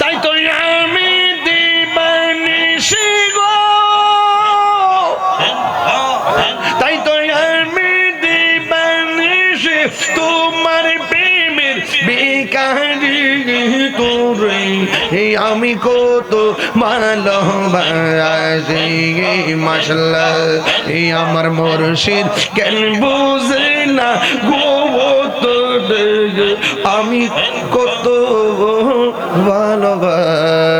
তাই তো আমি দিবানিশি গো তাই তো আমি দিবানিশি তোমার প্রেমের বেকারি আমি কত ভালোবাসি এই আমার মুর্শিদ কেন বুঝে না গো আমি কত ভালোবাসি?